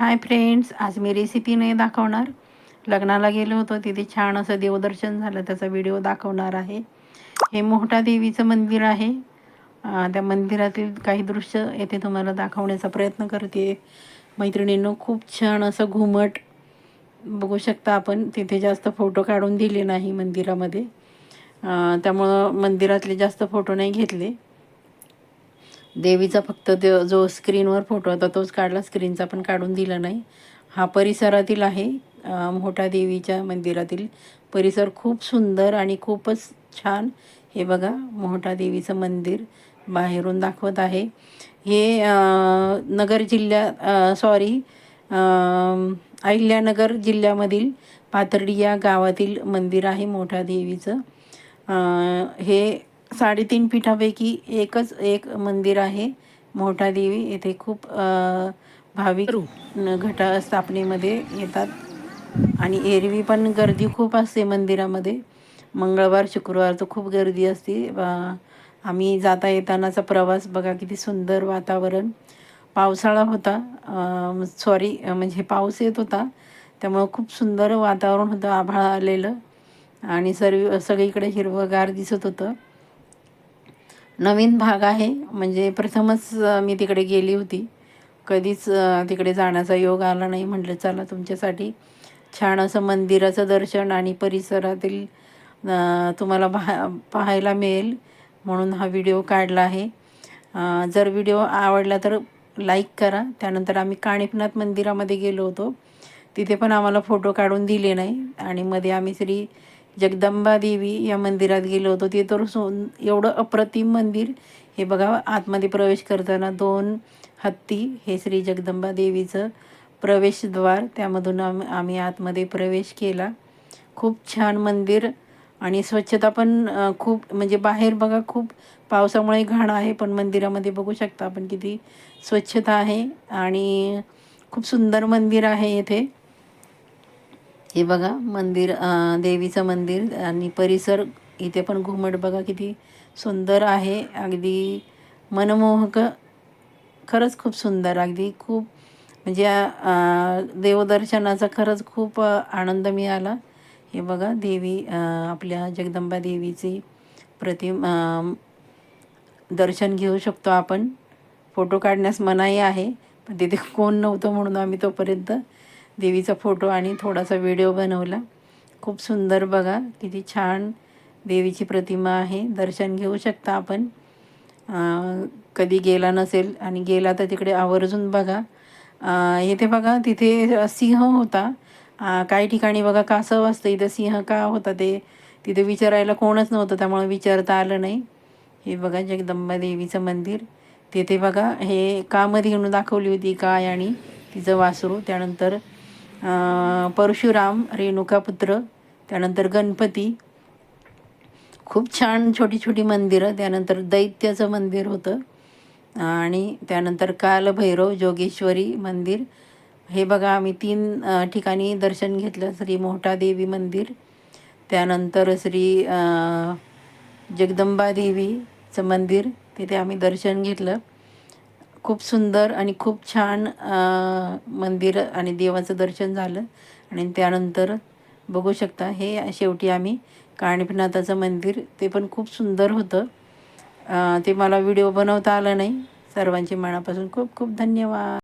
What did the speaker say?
Hi friends आज मी recipe नाही दाखवणार. लग्नाला गेलो होतो तिथे छान असं देवदर्शन झालं त्याचा व्हिडिओ दाखवणार आहे. हे मोहटा देवीचं मंदिर आहे. त्या मंदिरातील काही दृश्य येथे तुम्हाला दाखवण्याचा प्रयत्न करते. मैत्रिणींनो खूप छान असं घुमट बघू शकता आपण. तिथे जास्त फोटो काढून दिले नाही मंदिरामध्ये. त्यामुळं मंदिरातले जास्त फोटो नाही घेतले. देवीचा फक्त दे जो स्क्रीनवर फोटो होता तोच काढला. स्क्रीनचा पण काढून दिला नाही. हा परिसरातील आहे मोठा देवीच्या मंदिरातील. परिसर खूप सुंदर आणि खूपच छान. हे बघा मोठा देवीचं मंदिर बाहेरून दाखवत आहे. हे नगर जिल्ह्या सॉरी अहिल्यानगर जिल्ह्यामधील पाथर्डी या गावातील मंदिर आहे मोठ्या देवीचं. हे साडेतीन पीठापैकी एकच एक मंदिर आहे. मोठा देवी येथे खूप भाविक न- घट स्थापनेमध्ये येतात. आणि एरवी पण गर्दी खूप असते मंदिरामध्ये. मंगळवार शुक्रवार तर खूप गर्दी असते. आम्ही जाता येतानाचा प्रवास बघा किती सुंदर वातावरण. पावसाळा होता. सॉरी म्हणजे पाऊस येत होता. त्यामुळं खूप सुंदर वातावरण होतं आभाळ आलेलं. आणि सर्व सगळीकडे हिरवंगार दिसत होतं. नवीन भाग आहे. म्हणजे प्रथमच मी तिकडे गेली होती. कधीच तिकडे जाण्याचा योग आला नाही. म्हटलं चला तुमच्यासाठी छान असं मंदिराचं दर्शन आणि परिसरातील तुम्हाला पहा पाहायला मिळेल. म्हणून हा व्हिडिओ काढला आहे. जर व्हिडिओ आवडला तर लाईक करा. त्यानंतर आम्ही काणिफनाथ मंदिरामध्ये गेलो होतो. तिथे पण आम्हाला फोटो काढून दिले नाही. आणि मध्ये आम्ही श्री जगदंबा देवी या मंदिरात गेलो होतो. ते तर सो एवढं अप्रतिम मंदिर. हे बघा आतमध्ये प्रवेश करताना दोन हत्ती हे श्री जगदंबा देवीचं प्रवेशद्वार. त्यामधून आम आम्ही आतमध्ये प्रवेश केला. खूप छान मंदिर आणि स्वच्छता पण खूप म्हणजे बाहेर बघा खूप पावसामुळे घाण आहे पण मंदिरामध्ये बघू शकता आपण किती स्वच्छता आहे. आणि खूप सुंदर मंदिर आहे येथे हे बघा मंदिर देवीचं मंदिर आणि परिसर इथे पण घुमट बघा किती सुंदर आहे. अगदी मनमोहक खरंच खूप सुंदर. अगदी खूप म्हणजे देवदर्शनाचा खरंच खूप आनंद मिळाला. हे बघा देवी आपल्या जगदंबा देवीची प्रतिम दर्शन घेऊ शकतो आपण. फोटो काढण्यास मनाई आहे पण तिथे कोण नव्हतं म्हणून आम्ही तोपर्यंत देवीचा फोटो आणि थोडासा व्हिडिओ बनवला. खूप सुंदर बघा किती छान देवीची प्रतिमा आहे. दर्शन घेऊ शकता आपण. कधी गेला नसेल आणि गेला तर तिकडे आवर्जून बघा. येथे बघा तिथे सिंह होता. काही ठिकाणी बघा कासव असतं इथं सिंह का होता ते तिथे विचारायला कोणच नव्हतं त्यामुळे विचारता आलं नाही. हे बघा जगदंबा देवीचं मंदिर. तिथे बघा हे कामधेनू दाखवली होती काय आणि तिचं वासरू. त्यानंतर परशुराम रेणुकापुत्र त्यानंतर गणपती. खूप छान छोटी छोटी मंदिरं त्यानंतर दैत्याचं मंदिर होतं. आणि त्यानंतर कालभैरव जोगेश्वरी मंदिर. हे बघा आम्ही तीन ठिकाणी दर्शन घेतलं. श्री मोहटा देवी मंदिर. त्यानंतर श्री जगदंबादेवीचं जगदंबा देवीचं मंदिर. तिथे आम्ही दर्शन घेतलं. खूप सुंदर आणि खूप छान मंदिर आणि देवाचं दर्शन झालं. आणि त्यानंतर बघू शकता हे शेवटी आम्ही काणीपनाथाचं मंदिर ते पण खूप सुंदर होतं. ते मला व्हिडिओ बनवता आला नाही. सर्वांचे मनापासून खूप खूप धन्यवाद.